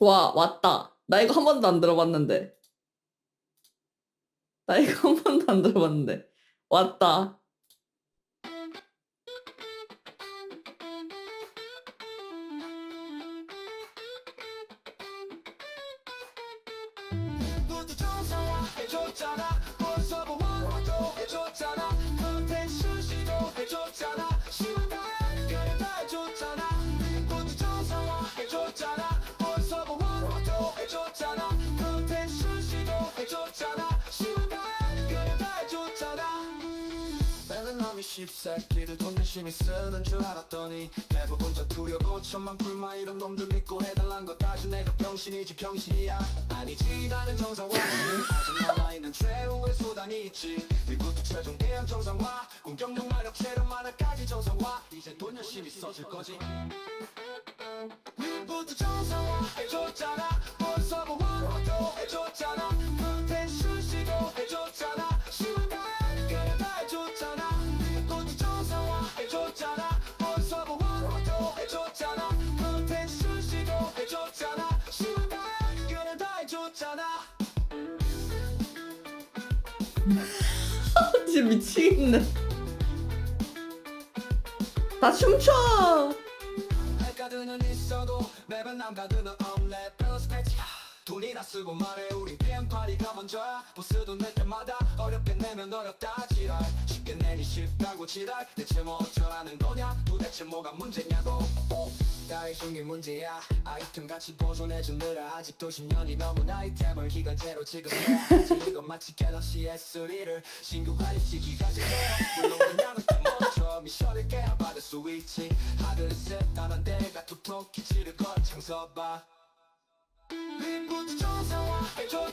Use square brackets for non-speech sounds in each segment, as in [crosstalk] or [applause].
와, 왔다. 나 이거 한 번도 안 들어봤는데. 나 이거 한 번도 안 들어봤는데. 왔다. 해줬잖아. 컨텐츠 시도 해줬잖아. 시간과 연결 다 해줬잖아. 빼는 놈이 십새끼들 돈 열심히 쓰는 줄 알았더니 대부분 저 두려고 천만 불만 이런 놈들 믿고 해달란 거 따지 내가 병신이지 병신이야. 아니지 나는 정상화. 아직 남아있는 최후의 수단이 있지. 미국도 최종 대한 정상화. 공격력 마력 체력 만화까지 정상화. 이제 돈 열심히 써줄 거지. 모두 정상화 해줬잖아 미치겠네. 다 춤춰! 패치 돈이나 쓰고 말해 우리 뱀파리가 먼저야 보스도 낼 때마다 어렵게 내면 어렵다 지랄 쉽게 내니 쉽다고 지랄 대체 뭐 어쩌라는 거냐 도대체 뭐가 문제냐고 나의 중이 문제야. 아이템 같이 보존해주느라 아직도 10년이 넘은 아이템을 기간제로 지급해야지 [laughs] 이건 마치 갤럭시 S3를 신규 할인 시기까지 물론 그냥 그때 멈춰 미션을 깨야 받을 수 있지. 하늘을 셋다는 데가 톡톡히 지를 거창 서봐. 인구도 정상화 해줬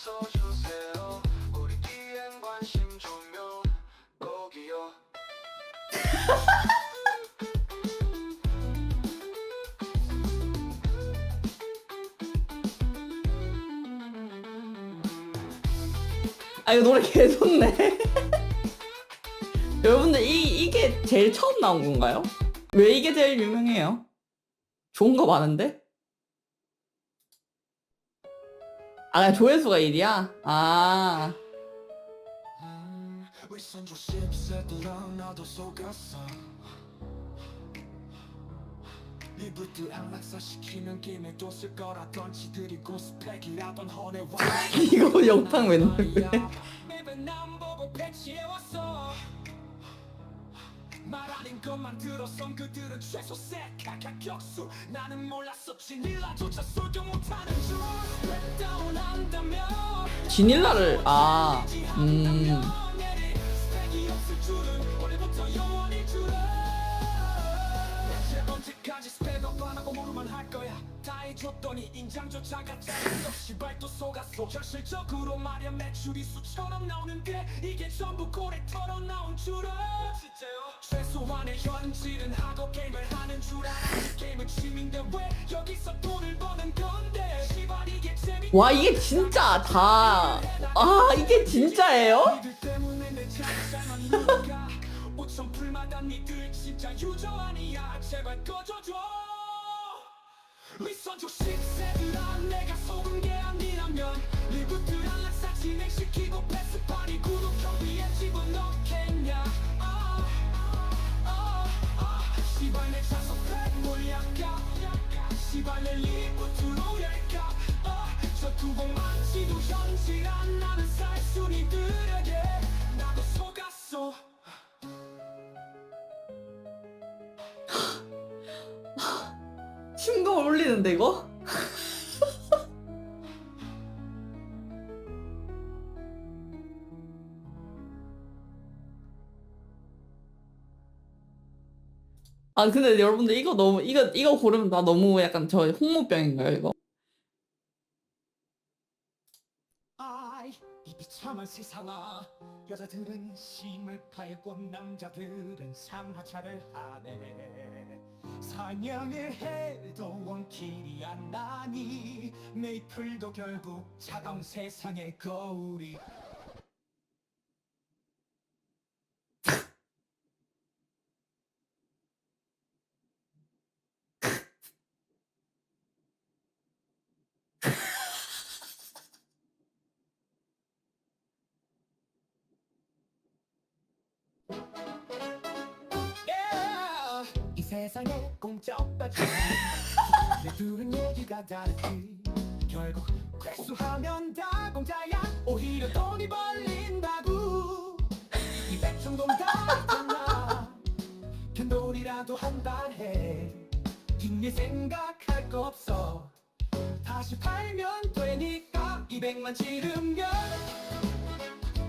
써주세요 우리 뒤엔 관심 주면 꼭이요 아, 이거 노래 개 좋네. [laughs] 여러분들, 이, 이게 제일 처음 나온 건가요? 왜 이게 제일 유명해요? 좋은 거 많은데? 아, 조회수가 1이야? 아. [laughs] 이거 영상 왜? 패치해왔어 말 아닌 것만 들었던 그들은 최소 색각한 격수. 나는 몰랐어 진일라조차 설교 못하는 줄. 웹다운 한다면? 지닐라를, 아, 음. 세 번째까지 스펙업 안 하고 모르만 할 거야 다 해줬더니 인장조차 가짜 있어. 시발 또 속았어. 현실적으로 말야 매출이 수천억 나오는데 이게 전부 고래 털어 나온 줄은. 진짜요? 최소한의 현질은 하고 게임을 하는 줄 알아. 게임은 취미인데 왜 여기서 돈을 버는 건데? 시발 이게 재미 와, 이게 진짜 다. 아, 이게 진짜예요? 니들 때문에 내 자리살만 늘어가. 5천 풀마다 니들 진짜 유저 아니야. 제발 꺼져줘 조심 새들아 내가 속은 게 아니라면 리부트랑 낙사 진행시키고 패스파리 구독 경비에 집어넣겠냐? 아, 아, 아. 시발 내 차서 백 몰 약가. 시발 내 리부트로 열까 아, 저두번 만지도 현실 안 나는 살순이들 울리는데, 이거? [laughs] 아, 근데 여러분들 이거 너무, 이거, 이거 고르면 나 너무 약간 저 홍모병인가요, 이거? 비참한 세상아 여자들은 심을 팔고 남자들은 상하차를 하네 사냥을 해도 원킬이 안 나니 메이플도 결국 차가운 세상의 거울이 없다지 [laughs] 내 둘은 얘기가 다르지. 결국 회수하면 다 공짜야. 오히려 돈이 벌린다고 이 백성돈 다 있잖아. 편돌이라도 한달 해. 뒷일 생각할 거 없어. 다시 팔면 되니까 200만 지르면.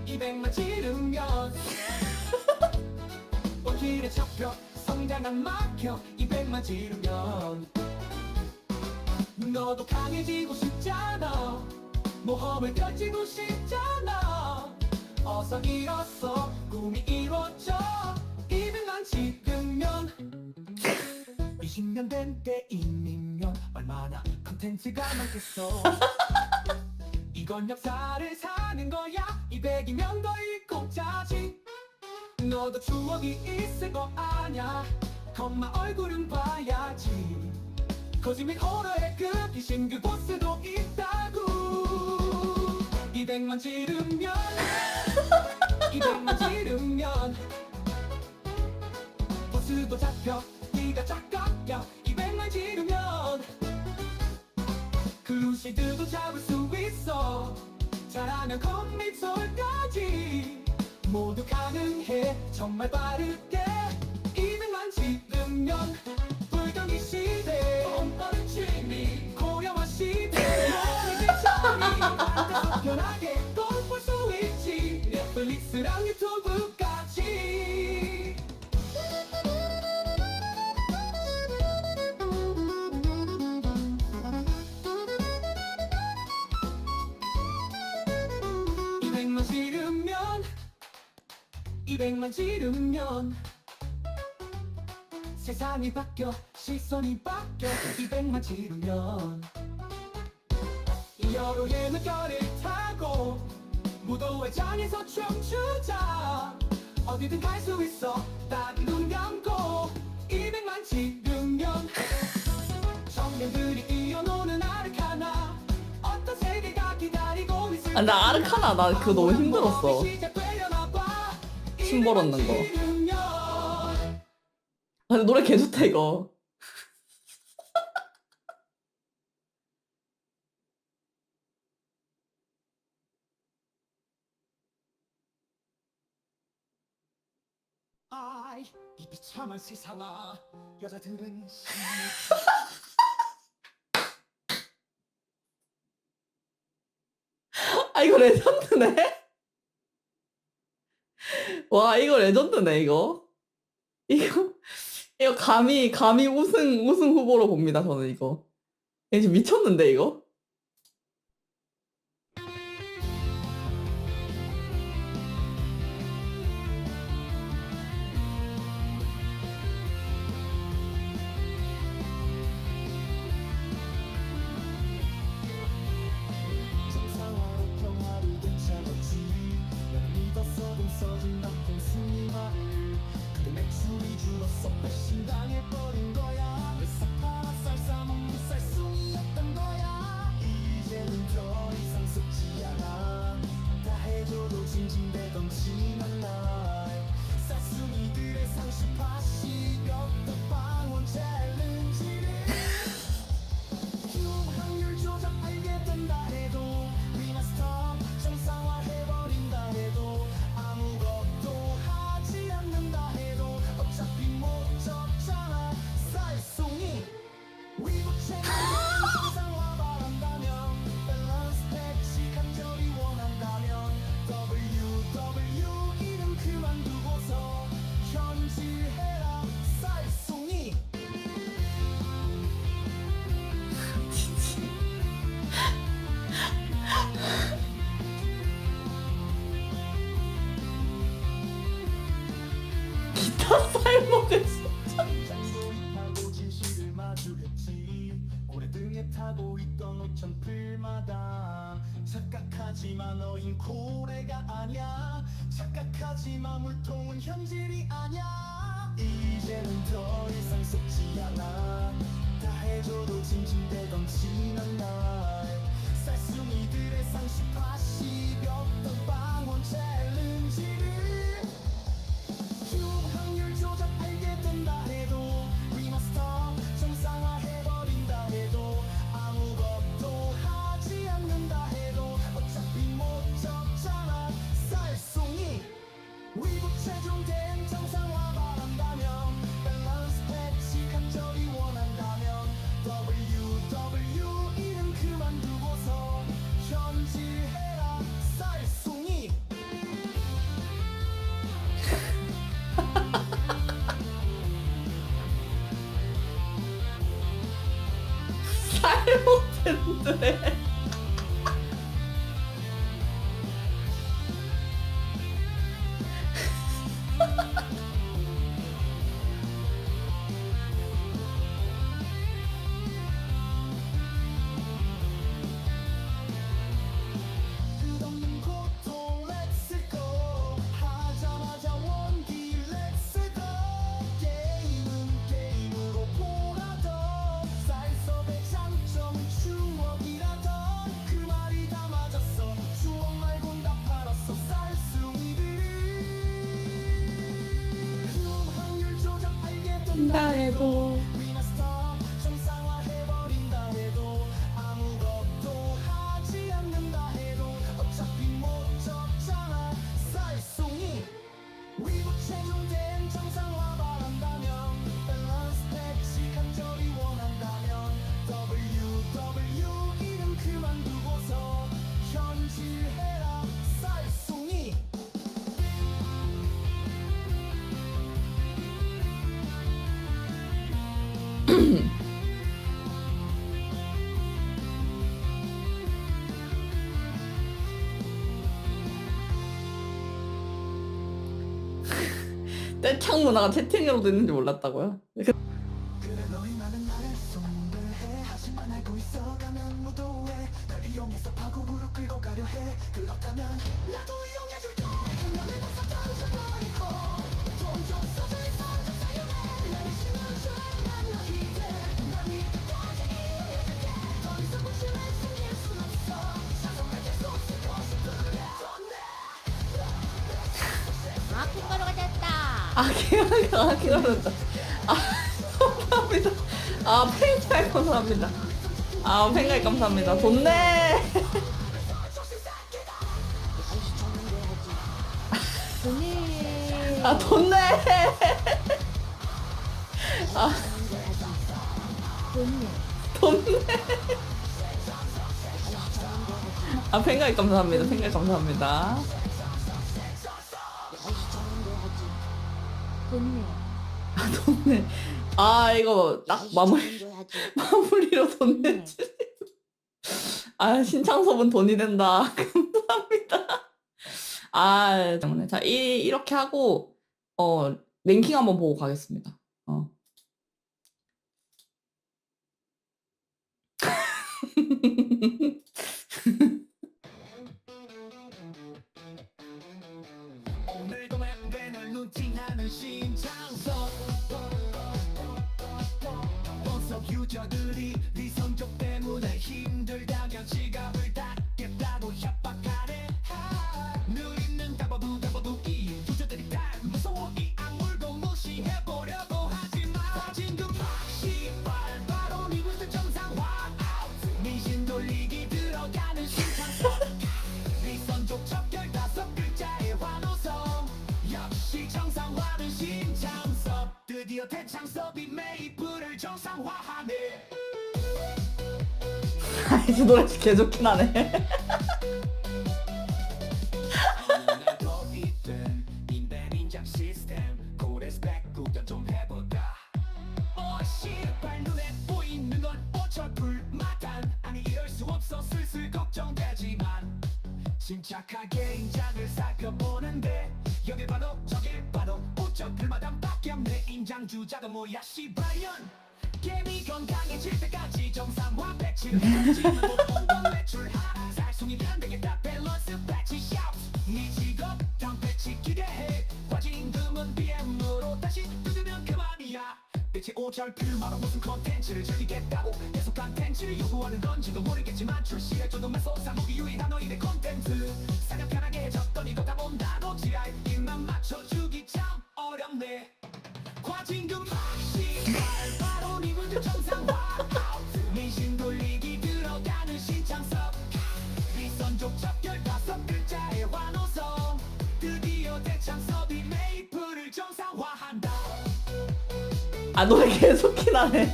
200만 지르면. [laughs] 원길에 잡혀 안 막혀 200만 지르면. 너도 강해지고 싶잖아. 모험을 펼치고 싶잖아. 어서 일어서 꿈이 이루어져. 200만 지르면 20년 된 게임이면 얼마나 컨텐츠가 많겠어. [laughs] 이건 역사를 사는 거야. 200이면 거의 공짜지 너도 추억이 있을 거 아냐? 엄마 얼굴은 봐야지. 거짓말 호러의 그 귀신 그 보스도 있다고. 200만 지르면 [laughs] 200만 지르면 보스도 잡혀 네가 짝깎여. 200만 지르면 클루시드도 잡을 수 있어. 잘하면 컴퓨터까지 모두 가능해. 정말 빠르게 200만 지르면 불경기 시대. 뻔뻔한 취미 고요한 시대. 모든 처리 앉아서 편하게 돈벌수 있지. 넷플릭스랑 유튜브까지 200만 지르면 세상이 바뀌어 시선이 바뀌어 200만 지르면 여로의 물결을 타고 무도회 장에서 춤추자 어디든 갈 수 있어 딱눈 감고 200만 지르면 청년들이 뛰어노는 아르카나 어떤 세계가 기다리고 있을까 아, 나 아르카나 나 그거 너무 힘들었어. 춤 벌었는 거. 아, 근데 노래 개 좋다 이거. 아이 이 비참한 세상아 여자들은 아 이거 레전드네. 와 이거 레전드네 이거. 이거 이거 감히 감히 우승 우승 후보로 봅니다 저는 이거. 이거 미쳤는데 이거. with [laughs] it. 떼창 문화가 채팅으로 되는지 몰랐다고요? 그렇다면 나도 이용해줄 거야 아, 개화가 길어졌다. 아, 감사합니다. 아, 팽갈 감사합니다. 아, 팽갈 감사합니다. 돈네! 아, 돈네! 아. 돈네. 아, 팽갈 감사합니다. 팽갈 감사합니다. 돈네. 아, 돈네. 아, 이거 딱 마무리, [laughs] 마무리로 돈네. 아, 신창섭은 돈이 된다. [laughs] 감사합니다. 아, 때문에. 자, 이, 이렇게 하고, 어, 랭킹 한번 보고 가겠습니다. 어. [laughs] 心唱诵，放手有脚的力。 드디어 대창섭이 메이플을 정상화하네. [laughs] 아이 노래 계속 나네. [laughs] 주자가 뭐야 씨발년. 개미 건강해질 때까지 정상화 배치를 못본건 매출 하락 살쏨이면 되겠다 밸런스 배치 샤웃 네 직업 다음 배치 기대해 과징금은 BM으로 다시 뜯으면 그만이야. 대체 오절 필마로 무슨 컨텐츠를 즐기겠다고 계속 컨텐츠를 요구하는 건지도 모르겠지만 출시해줘도 매소 사무기 유일한 너희의 컨텐츠. 사냥 편하게 해줬더니 걷다 본다고 지랄. 입만 맞춰주기 아 노래 계속 키나네.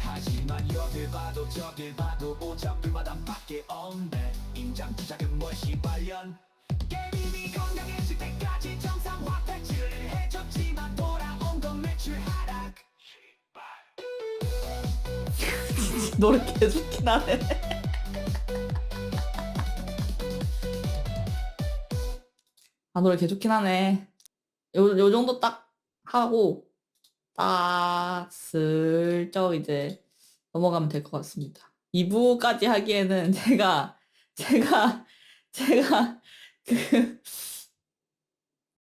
하지만 여길 봐도 저길 봐도 오작들마다 밖에 없네 임장 투작은 뭘 시발년 노래 계속 키나네. 아 노래 계속 키나네. 요, 요 정도 딱 하고 딱 슬쩍 이제 넘어가면 될 것 같습니다. 2부까지 하기에는 제가 제가 제가 그